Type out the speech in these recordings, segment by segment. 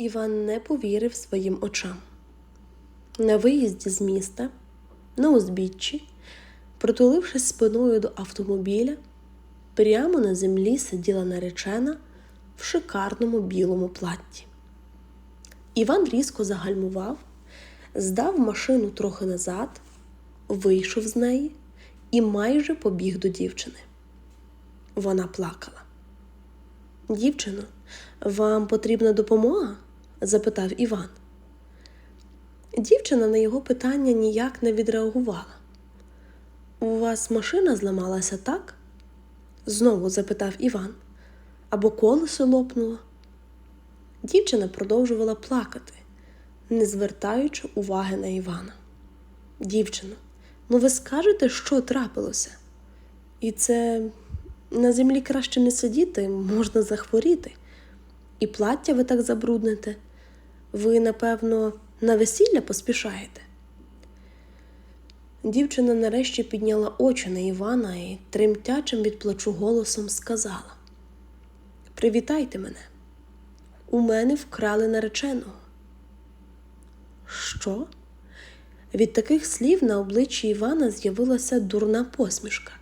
Іван не повірив своїм очам. На виїзді з міста, на узбіччі, притулившись спиною до автомобіля, прямо на землі сиділа наречена в шикарному білому платті. Іван різко загальмував, здав машину трохи назад, вийшов з неї і майже побіг до дівчини. Вона плакала. Дівчино, вам потрібна допомога? Запитав Іван. Дівчина на його питання ніяк не відреагувала. У вас машина зламалася, так? знову запитав Іван. Або колесо лопнуло. Дівчина продовжувала плакати, не звертаючи уваги на Івана. Дівчино, ну ви скажете, що трапилося? І це на землі краще не сидіти, можна захворіти. І плаття ви так забрудните. Ви, напевно, на весілля поспішаєте. Дівчина нарешті підняла очі на Івана і тремтячим від плачу голосом сказала: Привітайте мене. У мене вкрали нареченого. Що? Від таких слів на обличчі Івана з'явилася дурна посмішка.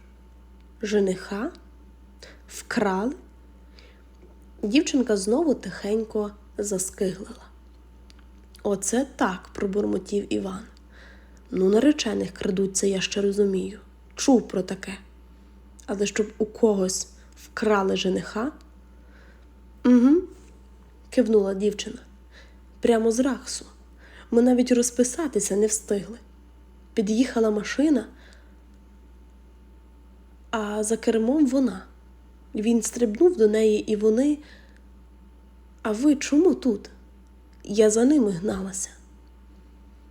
Жениха? Вкрали? Дівчинка знову тихенько заскиглила. Оце так, пробурмотів Іван. Ну, наречених крадуть, це я ще розумію. Чув про таке. Але щоб у когось вкрали жениха? Угу, кивнула дівчина. Прямо з рахсу. Ми навіть розписатися не встигли. Під'їхала машина, а за кермом вона. Він стрибнув до неї, і вони. А ви чому тут? Я за ними гналася.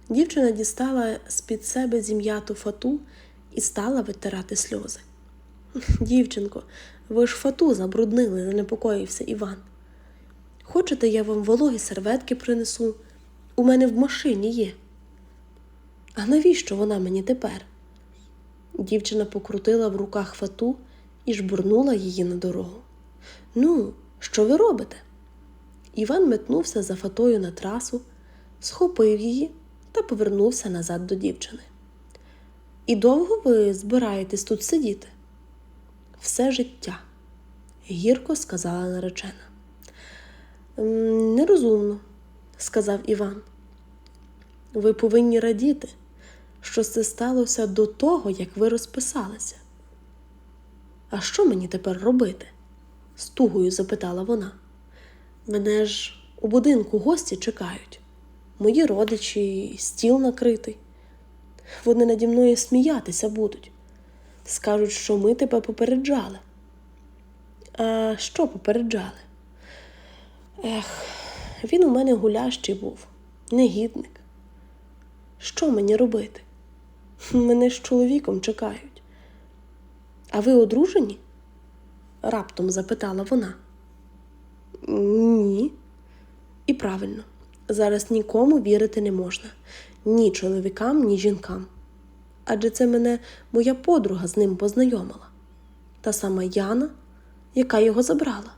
Дівчина дістала з-під себе зім'яту фату і стала витирати сльози. Дівчинко, ви ж фату забруднили, занепокоївся Іван. Хочете, я вам вологі серветки принесу? У мене в машині є. А навіщо вона мені тепер? Дівчина покрутила в руках фату і жбурнула її на дорогу. Ну, що ви робите? Іван метнувся за фатою на трасу, схопив її та повернувся назад до дівчини. І довго ви збираєтесь тут сидіти? Все життя, гірко сказала наречена. Нерозумно, сказав Іван. Ви повинні радіти, що це сталося до того, як ви розписалися. А що мені тепер робити? з тугою запитала вона. Мене ж у будинку гості чекають, мої родичі, стіл накритий. Вони наді мною сміятися будуть. Скажуть, що ми тебе попереджали. А що попереджали? Ех, він у мене гулящий був, негідник. Що мені робити? Мене з чоловіком чекають. А ви одружені? раптом запитала вона. Ні. І правильно, зараз нікому вірити не можна ні чоловікам, ні жінкам. Адже це мене моя подруга з ним познайомила, та сама Яна, яка його забрала.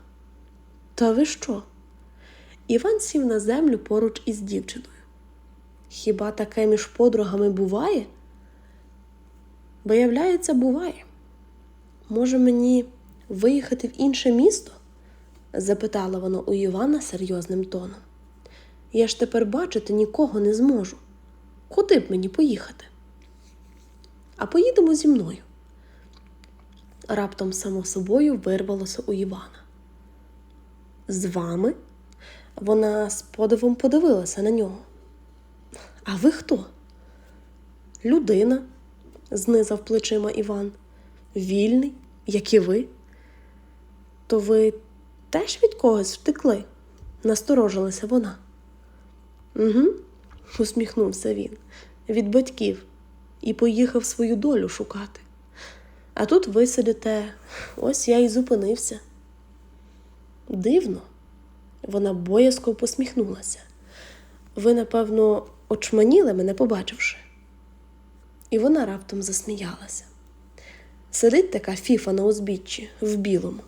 Та ви що? Іван сів на землю поруч із дівчиною. Хіба таке між подругами буває? Виявляється, буває. Може, мені виїхати в інше місто? Запитала вона у Івана серйозним тоном. Я ж тепер бачити нікого не зможу. Куди б мені поїхати? А поїдемо зі мною. Раптом само собою вирвалося у Івана. З вами? Вона з подивом подивилася на нього. А ви хто? Людина, знизав плечима Іван. Вільний, як і ви. То ви теж від когось втекли? насторожилася вона. Угу, усміхнувся він. Від батьків і поїхав свою долю шукати. А тут ви сидите, ось я і зупинився. Дивно, вона боязко посміхнулася. Ви, напевно, очманіли мене, побачивши. І вона раптом засміялася. Сидить така фіфа на узбіччі в білому.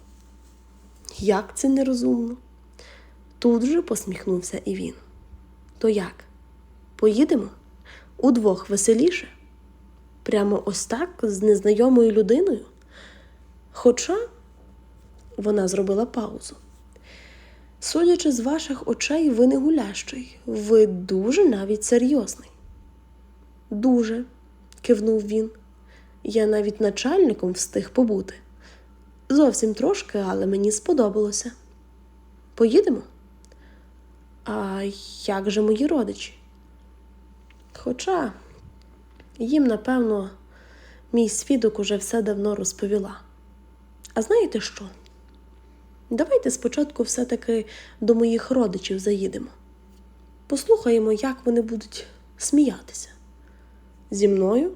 Як це нерозумно? Тут же посміхнувся і він. То як? Поїдемо? Удвох веселіше? Прямо ось так з незнайомою людиною? Хоча вона зробила паузу. Судячи з ваших очей, ви не гулящий, ви дуже навіть серйозний. Дуже, кивнув він. Я навіть начальником встиг побути. Зовсім трошки, але мені сподобалося. Поїдемо? А як же мої родичі? Хоча їм, напевно, мій свідок уже все давно розповіла. А знаєте що? Давайте спочатку все-таки до моїх родичів заїдемо. Послухаємо, як вони будуть сміятися. Зі мною?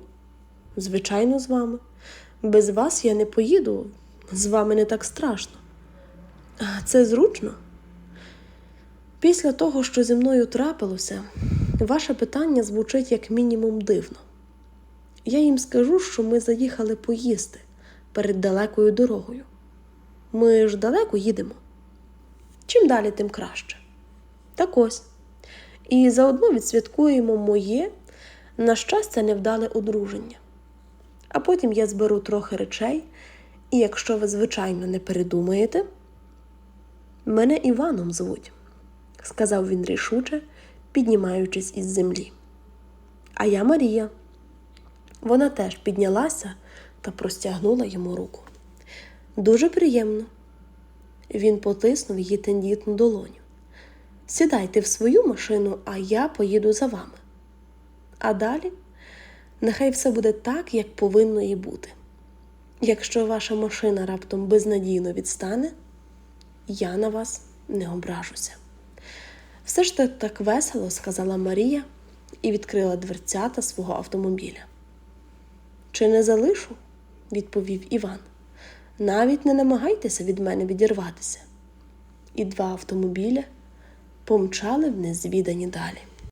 Звичайно, з вами. Без вас я не поїду, з вами не так страшно. Це зручно? Після того, що зі мною трапилося, ваше питання звучить як мінімум дивно. Я їм скажу, що ми заїхали поїсти перед далекою дорогою. Ми ж далеко їдемо. Чим далі, тим краще. Так ось. І заодно відсвяткуємо моє, на щастя, невдале одруження. А потім я зберу трохи речей, і якщо ви, звичайно, не передумаєте, мене Іваном звуть, сказав він рішуче, піднімаючись із землі. А я Марія. Вона теж піднялася та простягнула йому руку. Дуже приємно. Він потиснув її тендітну долоню. Сідайте в свою машину, а я поїду за вами. А далі нехай все буде так, як повинно і бути. Якщо ваша машина раптом безнадійно відстане, я на вас не ображуся. Все ж так, так весело, сказала Марія і відкрила дверцята свого автомобіля. Чи не залишу? відповів Іван. Навіть не намагайтеся від мене відірватися. І два автомобіля помчали в незвідані далі.